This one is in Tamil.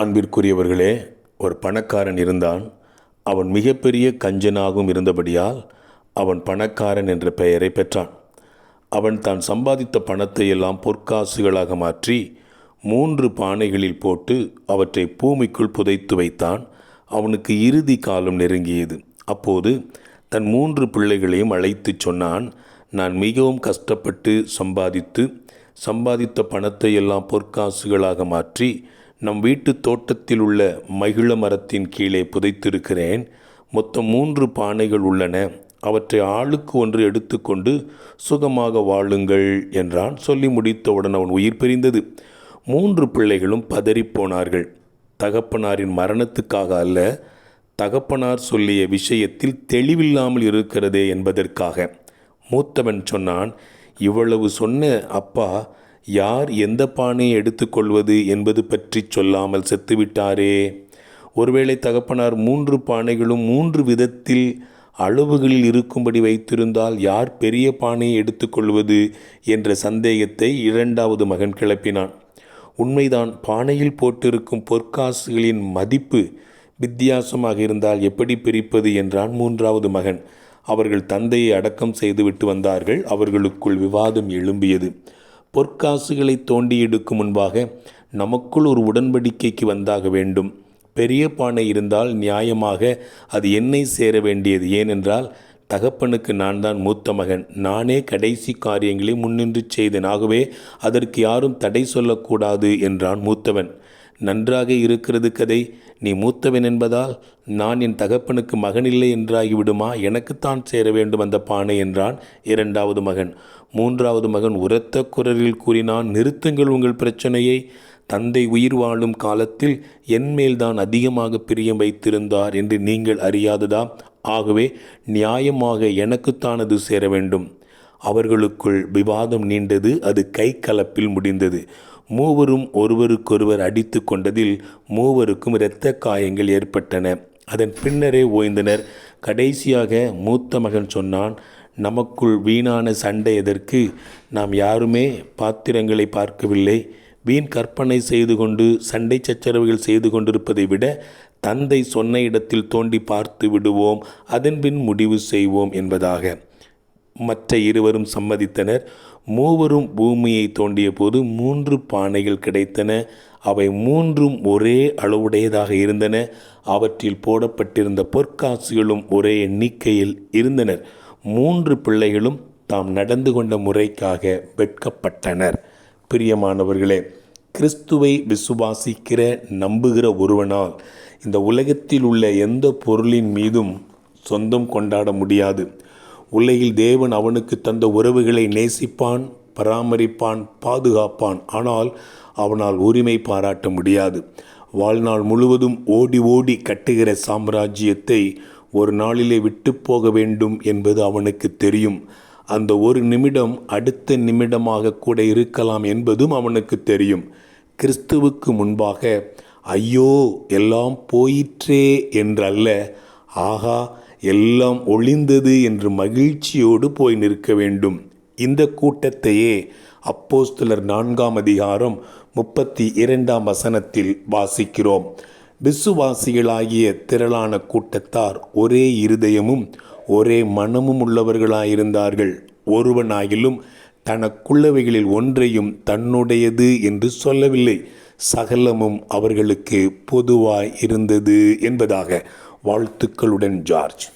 அன்பிற்குரியவர்களே ஒரு பணக்காரன் இருந்தான். அவன் மிகப்பெரிய கஞ்சனாகவும் இருந்தபடியால் அவன் பணக்காரன் என்ற பெயரை பெற்றான். அவன் தான் சம்பாதித்த பணத்தை எல்லாம் பொற்காசுகளாக மாற்றி மூன்று பானைகளில் போட்டு அவற்றை பூமிக்குள் புதைத்து வைத்தான். அவனுக்கு இறுதி காலம் நெருங்கியது. அப்போது தன் மூன்று பிள்ளைகளையும் அழைத்துச் சொன்னான் நான் மிகவும் கஷ்டப்பட்டு சம்பாதித்து சம்பாதித்த பணத்தை எல்லாம் பொற்காசுகளாக மாற்றி நம் வீட்டு தோட்டத்தில் உள்ள மகிழ மரத்தின் கீழே புதைத்திருக்கிறேன். மொத்தம் மூன்று பானைகள் உள்ளன. அவற்றை ஆளுக்கு ஒன்று எடுத்துக்கொண்டு சுகமாக வாழுங்கள் என்றான். சொல்லி முடித்தவுடன் அவன் உயிர் பிரிந்தது. மூன்று பிள்ளைகளும் பதறிப்போனார்கள் தகப்பனாரின் மரணத்துக்காக அல்ல தகப்பனார் சொல்லிய விஷயத்தில் தெளிவில்லாமல் இருக்கிறதே என்பதற்காக. மூத்தவன் சொன்னான் இவ்வளவு சொன்ன அப்பா யார் எந்த பானையை எடுத்துக்கொள்வது என்பது பற்றி சொல்லாமல் செத்துவிட்டாரே. ஒருவேளை தகப்பனார் மூன்று பானைகளும் மூன்று விதத்தில் அளவுகளில் இருக்கும்படி வைத்திருந்தால் யார் பெரிய பானையை எடுத்துக்கொள்வது என்ற சந்தேகத்தை இரண்டாவது மகன் கிளப்பினான். உண்மைதான் பானையில் போட்டிருக்கும் பொற்காசுகளின் மதிப்பு வித்தியாசமாக இருந்தால் எப்படி பிரிப்பது என்றான் மூன்றாவது மகன். அவர்கள் தந்தையை அடக்கம் செய்துவிட்டு வந்தார்கள். அவர்களுக்குள் விவாதம் எழும்பியது. பொற்காசுகளை தோண்டி எடுக்கும் முன்பாக நமக்குள் ஒரு உடன்படிக்கைக்கு வந்தாக வேண்டும். பெரிய பானை இருந்தால் நியாயமாக அது என்னை சேர வேண்டியது. ஏனென்றால் தகப்பனுக்கு நான் தான் மூத்த மகன். நானே கடைசி காரியங்களை முன்னின்று செய்தேன். ஆகவே அதற்கு யாரும் தடை சொல்லக்கூடாது என்றான் மூத்தவன். நன்றாக இருக்கிறது கதை. நீ மூத்தவன் என்பதால் நான் என் தகப்பனுக்கு மகனில்லை என்றாகிவிடுமா? எனக்குத்தான் சேர வேண்டும் அந்த பானை என்றான் இரண்டாவது மகன். மூன்றாவது மகன் உரத்த குரலில் கூறினான் நிறுத்துங்கள் உங்கள் பிரச்சனையை. தந்தை உயிர் வாழும் காலத்தில் என்மேல்தான் அதிகமாக பிரியம் வைத்திருந்தார் என்று நீங்கள் அறியாததா? ஆகவே நியாயமாக எனக்குத்தான் அது சேர வேண்டும். அவர்களுக்குள் விவாதம் நீண்டது அது கை கலப்பில் முடிந்தது. மூவரும் ஒருவருக்கொருவர் அடித்து கொண்டதில் மூவருக்கும் இரத்த காயங்கள் ஏற்பட்டன. அதன் பின்னரே ஓய்ந்தனர். கடைசியாக மூத்த மகன் சொன்னான் நமக்குள் வீணான சண்டை எதற்கு? நாம் யாருமே பாத்திரங்களை பார்க்கவில்லை. வீண் கற்பனை செய்து கொண்டு சண்டை சச்சரவுகள் செய்து கொண்டிருப்பதை விட தந்தை சொன்ன இடத்தில் தோண்டி பார்த்து விடுவோம். அதன்பின் முடிவு செய்வோம் என்பதாக. மற்ற இருவரும் சம்மதித்தனர். மூவரும் பூமியை தோண்டிய போது மூன்று பானைகள் கிடைத்தன. அவை மூன்றும் ஒரே அளவுடையதாக இருந்தன. அவற்றில் போடப்பட்டிருந்த பொற்காசுகளும் ஒரே எண்ணிக்கையில் இருந்தனர். மூன்று பிள்ளைகளும் தாம் நடந்து கொண்ட முறைக்காக வெட்கப்பட்டனர். பிரியமானவர்களே கிறிஸ்துவை விசுவாசிக்கிற நம்புகிற ஒருவனால் இந்த உலகத்தில் உள்ள எந்த பொருளின் மீதும் சொந்தம் கொண்டாட முடியாது. உலகில் தேவன் அவனுக்கு தந்த உறவுகளை நேசிப்பான் பராமரிப்பான் பாதுகாப்பான். ஆனால் அவனால் உரிமை பாராட்ட முடியாது. வாழ்நாள் முழுவதும் ஓடி ஓடி கட்டுகிற சாம்ராஜ்யத்தை ஒரு நாளிலே விட்டு போக வேண்டும் என்பது அவனுக்கு தெரியும். அந்த ஒரு நிமிடம் அடுத்த நிமிடமாக கூட இருக்கலாம் என்பதும் அவனுக்கு தெரியும். கிறிஸ்துவுக்கு முன்பாக ஐயோ எல்லாம் போயிற்றே என்றல்ல. ஆகா எல்லாம் ஒளிந்தது என்று மகிழ்ச்சியோடு போய் நிற்க வேண்டும். இந்த கூட்டத்தையே அப்போஸ்தலர் நான்காம் அதிகாரம் முப்பத்தி இரண்டாம் வசனத்தில் வாசிக்கிறோம். விசுவாசிகளாகிய திரளான கூட்டத்தார் ஒரே இருதயமும் ஒரே மனமும் உள்ளவர்களாயிருந்தார்கள். ஒருவனாகிலும் தனக்குள்ளவைகளில் ஒன்றையும் தன்னுடையது என்று சொல்லவில்லை. சகலமும் அவர்களுக்கு பொதுவாய் இருந்தது என்பதாக வாழ்த்துக்களுடன் ஜார்ஜ்.